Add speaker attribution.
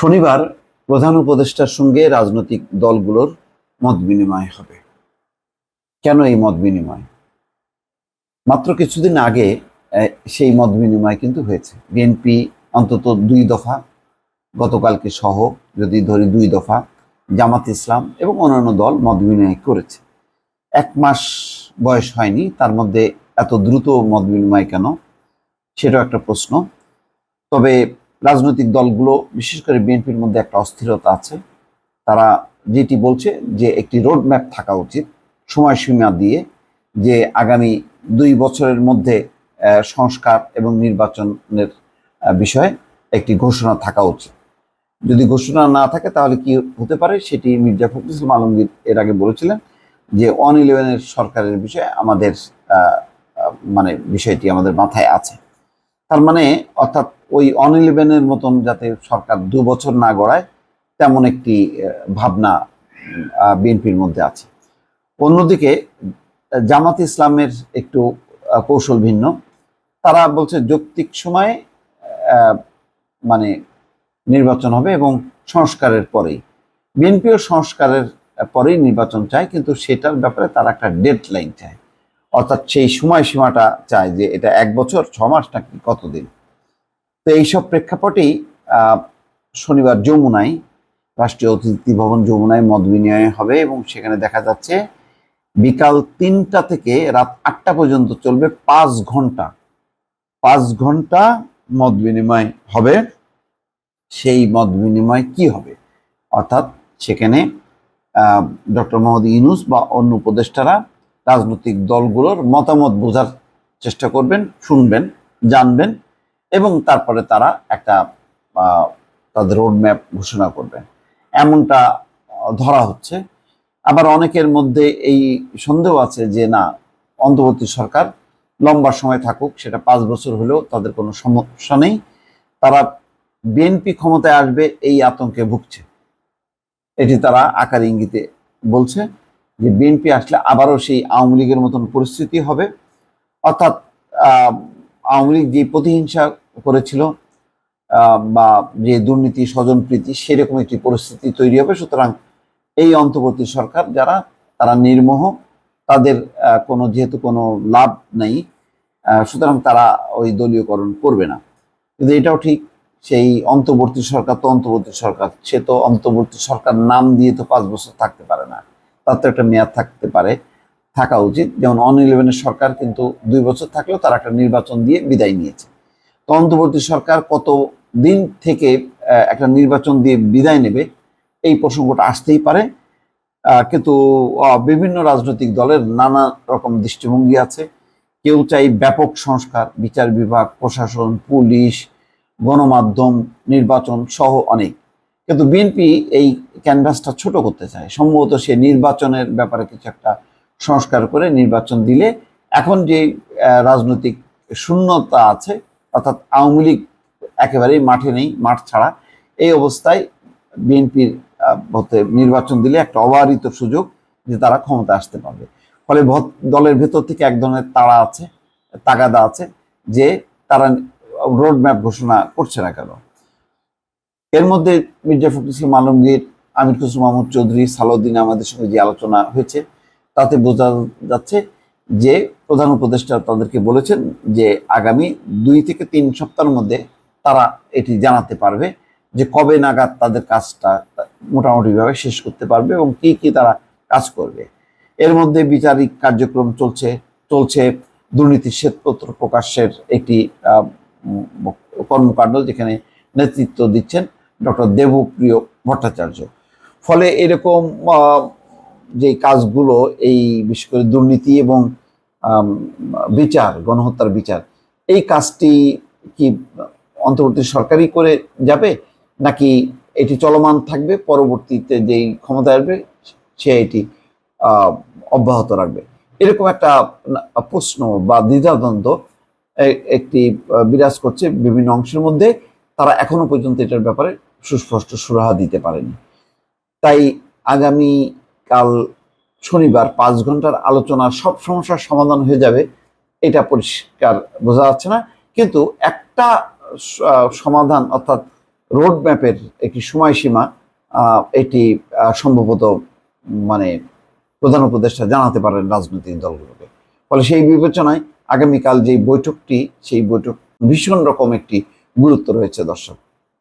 Speaker 1: শনিবার প্রধান উপদেষ্টার সঙ্গে রাজনৈতিক দলগুলোর মত বিনিময় হবে। কেন এই মত বিনিময়? মাত্র কিছুদিন আগে সেই মত বিনিময় কিন্তু হয়েছে। বিএনপি অন্তত দুই দফা, গতকালকে সহ যদি ধরি দুই দফা, জামাত ইসলাম এবং অন্যান্য দল মত বিনিময় করেছে। এক মাস বয়স হয়নি, তার মধ্যে এত দ্রুত মত বিনিময় কেন? সেটাও একটা প্রশ্ন। তবে রাজনৈতিক দলগুলো, বিশেষ করে বিএনপির মধ্যে একটা অস্থিরতা আছে। তারা যেটি বলছে যে একটি রোড ম্যাপ থাকা উচিত, সময়সীমা দিয়ে যে আগামী দুই বছরের মধ্যে সংস্কার এবং নির্বাচনের বিষয়ে একটি ঘোষণা থাকা উচিত। যদি ঘোষণা না থাকে তাহলে কি হতে পারে? সেটি মির্জা ফখরুল ইসলাম আলমগীর এর আগে বলেছিলেন যে ওয়ান ইলেভেনের সরকারের বিষয়ে আমাদের মানে বিষয়টি আমাদের মাথায় আছে। তার মানে অর্থাৎ ওই অন ইলেভেনের মতন যাতে সরকার দু বছর না গড়ায়, তেমন একটি ভাবনা বিএনপির মধ্যে আছে। অন্যদিকে, জামাত ইসলামের একটু কৌশল ভিন্ন। তারা বলছে যৌক্তিক সময়ে মানে নির্বাচন হবে এবং সংস্কারের পরেই। বিএনপিও সংস্কারের, পরেই নির্বাচন চায়, কিন্তু সেটার ব্যাপারে তারা একটা ডেড লাইন চায়। অর্থাৎ সেই সময়সীমাটা চায় যে এটা এক বছর, ছ মাস নাকি কতদিন? তো এইসব প্রেক্ষাপটেই শনিবার যমুনায়, রাষ্ট্রীয় অতিথি ভবন যমুনায় মত বিনিময় হবে এবং সেখানে দেখা যাচ্ছে বিকাল তিনটা থেকে রাত আটটা পর্যন্ত চলবে পাঁচ ঘণ্টা। পাঁচ ঘণ্টা মত বিনিময় হবে। সেই মত বিনিময় কি হবে? অর্থাৎ সেখানে ডক্টর মোহাম্মদ ইউনুস বা অন্য উপদেষ্টারা রাজনৈতিক দলগুলোর মতামত বোঝার চেষ্টা করবেন, শুনবেন, জানবেন এবং তারপরে তারা একটা তাদের রোড ম্যাপ ঘোষণা করবেন। এমনটা ধরা হচ্ছে। আবার অনেকের মধ্যে এই সন্দেহ আছে যে, না, অন্তর্বর্তী সরকার লম্বা সময় থাকুক, সেটা পাঁচ বছর হলেও তাদের কোনো সমস্যা নেই। তারা বিএনপি ক্ষমতায় আসবে, এই আতঙ্কে ভুগছে। এটি তারা আকার ইঙ্গিতে বলছে। যে বিএনপি আসলে আবারও সেই আওয়ামী লীগের মতন পরিস্থিতি হবে। অর্থাৎ আওয়ামী লীগ যে প্রতিহিংসা করেছিল বা যে দুর্নীতি, স্বজনপ্রীতি, সেরকম একটি পরিস্থিতি তৈরি হবে। সুতরাং এই অন্তর্বর্তী সরকার যারা, তারা নির্মোহ, তাদের কোনো যেহেতু কোনো লাভ নেই সুতরাং তারা ওই দলীয়করণ করবে না। কিন্তু এটাও ঠিক, সেই অন্তর্বর্তী সরকার তো অন্তর্বর্তী সরকার, সে তো অন্তর্বর্তী সরকার নাম দিয়ে তো পাঁচ বছর থাকতে পারে না। তার তো একটা মেয়াদ থাকতে পারে, থাকা উচিত। যেমন অন ইলেভেনের সরকার কিন্তু দুই বছর থাকলেও তারা একটা নির্বাচন দিয়ে বিদায় নিয়েছে। তো অন্তর্বর্তী সরকার কত দিন থেকে একটা নির্বাচন দিয়ে বিদায় নেবে, এই প্রসঙ্গটা আসতেই পারে। কিন্তু বিভিন্ন রাজনৈতিক দলের নানা রকম দৃষ্টিভঙ্গি আছে। কেউ চাই ব্যাপক সংস্কার, বিচার বিভাগ, প্রশাসন, পুলিশ, গণমাধ্যম, নির্বাচন সহ অনেক। কিন্তু বিএনপি এই ক্যানভাসটা ছোট করতে চায়। সম্ভবত সে নির্বাচনের ব্যাপারে কিছু একটা সংস্কার করে নির্বাচন দিলে এখন যে রাজনৈতিক শূন্যতা আছে, অর্থাৎ আওয়ামী লীগ একেবারেই মাঠে নেই, মাঠ ছাড়া, এই অবস্থায় বিএনপির হতে নির্বাচন দিলে একটা অবারিত সুযোগ যে তারা ক্ষমতা আসতে পারবে। ফলে দলের ভেতর থেকে এক ধরনের তাড়া আছে, তাগাদা আছে যে তারা রোড ম্যাপ ঘোষণা করছে না কেন? এর মধ্যে মির্জা ফখরুল ইসলাম আলমগীর, আমির খুসরু মাহমুদ চৌধুরী, সালাউদ্দিন আমাদের সঙ্গে যে আলোচনা হয়েছে, তাতে বোঝা যাচ্ছে যে প্রধান উপদেষ্টা তাদেরকে বলেছেন যে আগামী দুই থেকে তিন সপ্তাহের মধ্যে তারা এটি জানাতে পারবে যে কবে নাগাদ তাদের কাজটা মোটামুটিভাবে শেষ করতে পারবে এবং কি কি তারা কাজ করবে। এর মধ্যে বিচারিক কার্যক্রম চলছে চলছে দুর্নীতি শ্বেতপত্র প্রকাশের একটি কর্মকাণ্ড যেখানে নেতৃত্ব দিচ্ছেন ডক্টর দেবপ্রিয় ভট্টাচার্য। ফলে এরকম যে কাজগুলো, এই বিশেষ করে দুর্নীতি এবং বিচার, গণহত্যার বিচার, এই কাজটি কি অন্তর্বর্তী সরকারই করে যাবে? নাকি এটি চলমান থাকবে, পরবর্তীতে যেই ক্ষমতা আসবে, সে এটি অব্যাহত রাখবে? এরকম একটা প্রশ্ন বা দ্বিধাদ্বন্দ্ব একটি বিরাজ করছে বিভিন্ন অংশের মধ্যে। তারা এখনও পর্যন্ত এটার ব্যাপারে সুস্পষ্ট সুরাহা দিতে পারেনি। তাই আগামী কাল শনিবার পাঁচ ঘণ্টার আলোচনা সব সমস্যার সমাধান হয়ে যাবে, এটা পরিষ্কার বোঝা যাচ্ছে না। কিন্তু একটা সমাধান অর্থাৎ রোড ম্যাপের একটি সময়সীমা এটি সম্ভবত মানে প্রধান উপদেষ্টা জানাতে পারেন রাজনৈতিক দলগুলোকে। ফলে সেই বিবেচনায় আগামীকাল যে বৈঠকটি, সেই বৈঠক ভীষণ রকম একটি গুরুত্ব রয়েছে দর্শক।